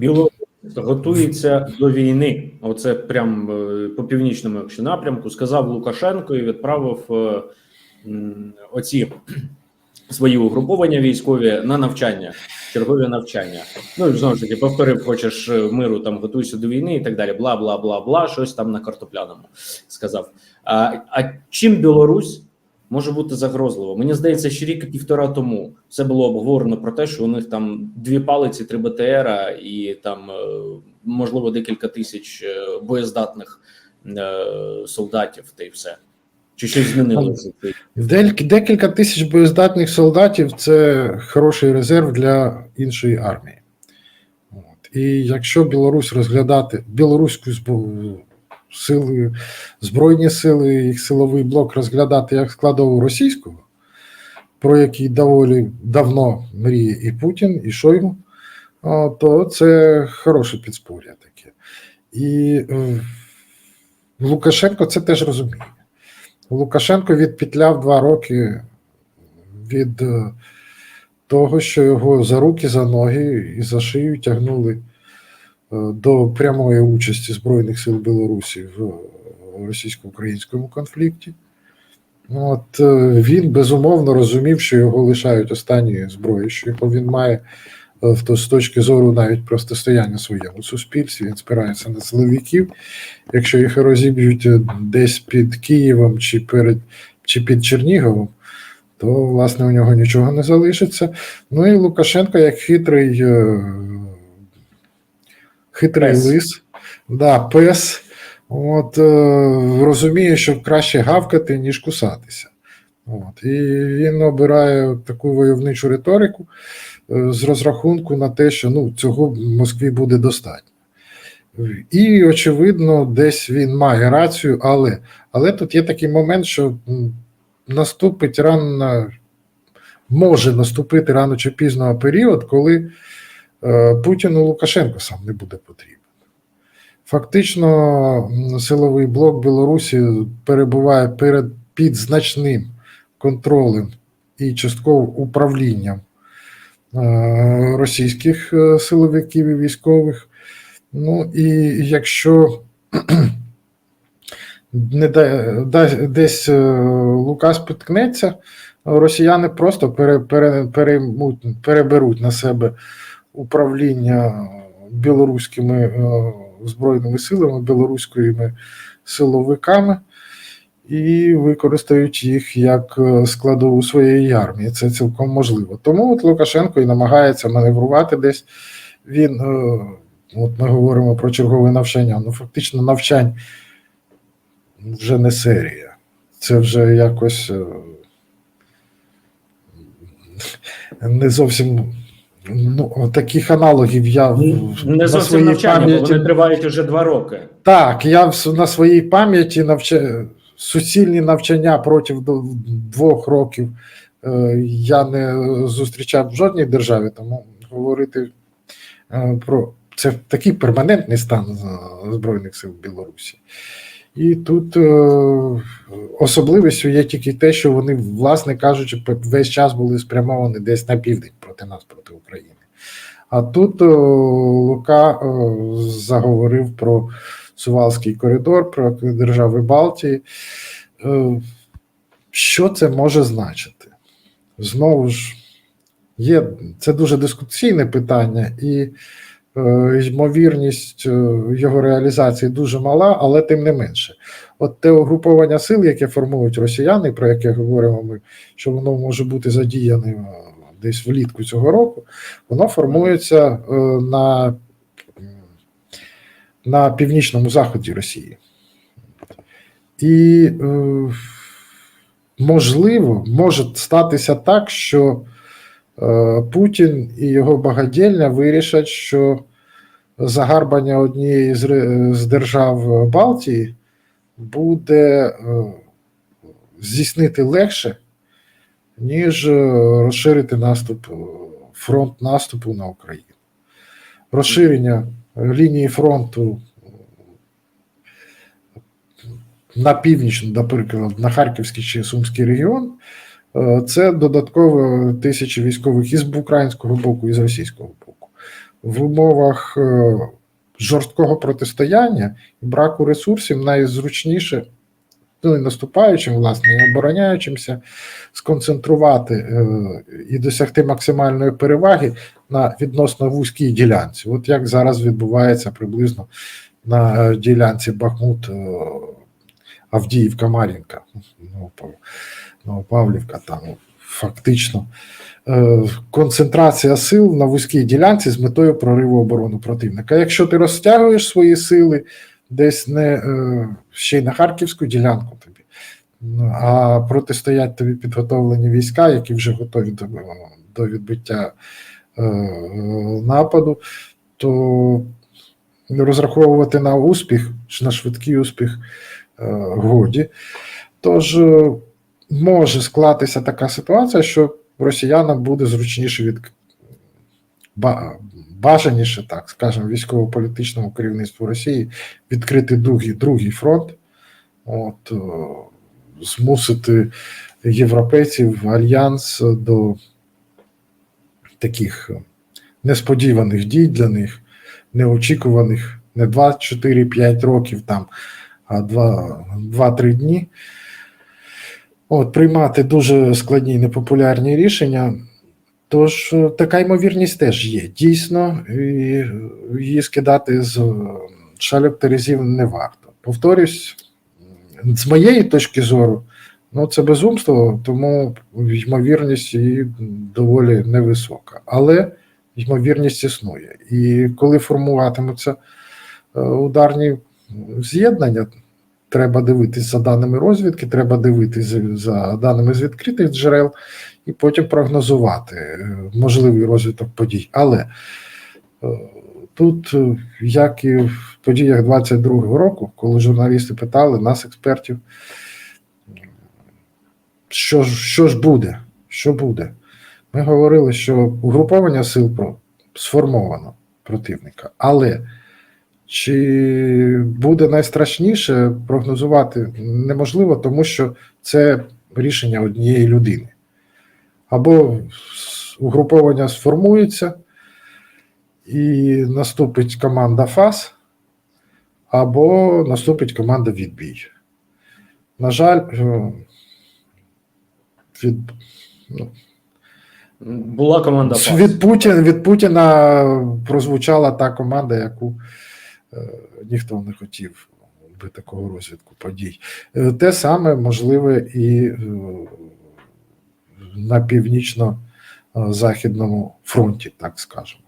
Білорусь готується до війни. Оце прям е, по північному якщо напрямку. Сказав Лукашенко і відправив е, оці свої угруповання військові на навчання, чергові навчання. Ну і знову ж таки повторив: хочеш е, миру, там готуйся до війни і так далі. Бла бла бла бла. Щось там на картопляному сказав. А, а чим Білорусь? Може бути загрозливо. Мені здається, що рік півтора тому це було обговорено про те, що у них там дві палиці, три БТРа і там е, можливо декілька тисяч е, боєздатних е, солдатів, та й все. Чи щось змінилося? Декілька тисяч боєздатних солдатів це хороший резерв для іншої армії. І якщо Білорусь розглядати білоруську сили, Збройні сили, їх силовий блок розглядати як складову російського, про який доволі давно мріє і Путін, і Шойгу, то це хороше підспоря таке. І е, Лукашенко це теж розуміє. Лукашенко відпетляв два роки від е, того, що його за руки, за ноги і за шию тягнули до прямої участі Збройних сил Білорусі в російсько-українському конфлікті. От е, він безумовно розумів, що його лишають останньою зброєю, що його він має е, то- з точки зору навіть протистояння своєму суспільстві. Він спирається на силовиків. Якщо їх розіб'ють е, десь під Києвом чи перед чи під Черніговом, то власне у нього нічого не залишиться. Ну і Лукашенко, як хитрий, е, хитрий Пес. лис, да, пес, от, е, розуміє, що краще гавкати, ніж кусатися. От, і він обирає таку войовничу риторику е, з розрахунку на те, що ну, цього Москві буде достатньо. І, очевидно, десь він має рацію, але, але тут є такий момент, що наступить рано, може наступити рано чи пізно період, коли Путіну Лукашенко сам не буде потрібен. Фактично, силовий блок Білорусі перебуває перед під значним контролем і частково управлінням е, російських е, силовиків і військових. Ну і якщо не десь е, Лука спіткнеться, росіяни просто пере, пере, переймуть- переберуть на себе управління білоруськими е, збройними силами, білоруськими силовиками і використають їх як е, складову своєї армії. Це цілком можливо. Тому от Лукашенко і намагається маневрувати десь. Він, е, от ми говоримо про чергове навчання, ну фактично навчань вже не серія. Це вже якось не зовсім. Ну, таких аналогів я Не на зовсім своїй навчання, бо вони тривають уже два роки. так, я на своїй пам'яті навча... суцільні навчання протягом двох років е, я не зустрічав в жодній державі, тому говорити е, про це такий перманентний стан Збройних сил Білорусі. І тут е, особливістю є тільки те, що вони, власне кажучи, весь час були спрямовані десь на південь проти нас, проти України. А тут е, Лука е, заговорив про Сувалський коридор, про держави Балтії. Е, Що це може значити? Знову ж, є це дуже дискусійне питання, і е, ймовірність його реалізації дуже мала, але тим не менше. От те угруповання сил, яке формують росіяни, про яке говоримо ми, що воно може бути задіяне десь влітку цього року, воно формується е, на, на північному заході Росії. І е, можливо, може статися так, що е, Путін і його багадільня вирішать, що загарбання однієї з, держав Балтії буде здійснити легше, ніж е, розширити наступ, е, фронт наступу на Україну. Розширення е, лінії фронту на північ, наприклад, на Харківський чи Сумський регіон, це додатково тисячі військових і з українського боку, і з російського боку. в умовах жорсткого протистояння і браку ресурсів найзручніше, ну і наступаючим, власне, і обороняючимся, сконцентрувати е, і досягти максимальної переваги на відносно вузькій ділянці. От як зараз відбувається приблизно на е, ділянці Бахмут е, Авдіївка Мар'їнка, Новопавлівка, там фактично е, концентрація сил на вузькій ділянці з метою прориву оборони противника. Якщо ти розтягуєш свої сили десь не е, ще й на харківську ділянку тобі, ну, а протистоять тобі підготовлені війська, які вже готові до, до відбиття е, нападу, то розраховувати на успіх, на швидкий успіх е, годі. Тож може склатися така ситуація, що росіянам буде зручніше від бажаніше, так скажемо, військово-політичному керівництву Росії відкрити другий, другий фронт, от, е, змусити європейців альянс до таких несподіваних дій для них, неочікуваних не 2, 4, 5 років там, а 2-3 дні. От, приймати дуже складні непопулярні рішення. Тож е, така ймовірність теж є. Дійсно, її скидати з е, шалюк терезів не варто. Повторюсь, з моєї точки зору, ну це безумство, тому ймовірність її доволі невисока. Але ймовірність існує. І коли формуватимуться е, ударні з'єднання, треба дивитись за даними розвідки, треба дивитись за- даними з відкритих джерел і потім прогнозувати е, можливий розвиток подій. Але е, тут, е, як і в подіях 22-го року, коли журналісти питали нас, експертів, що ж, що ж буде? Що буде? Ми говорили, що угруповання сил сформовано противника, але чи буде найстрашніше прогнозувати неможливо, тому що це рішення однієї людини. Або угруповання сформується і наступить команда ФАС, або наступить команда відбій. На жаль, е, від, ну, Була команда ПАС. від, Путіна, від Путіна прозвучала та команда, яку ніхто не хотів би такого розвитку подій. Е, Те саме можливе і е, на північно-західному фронті, так скажемо.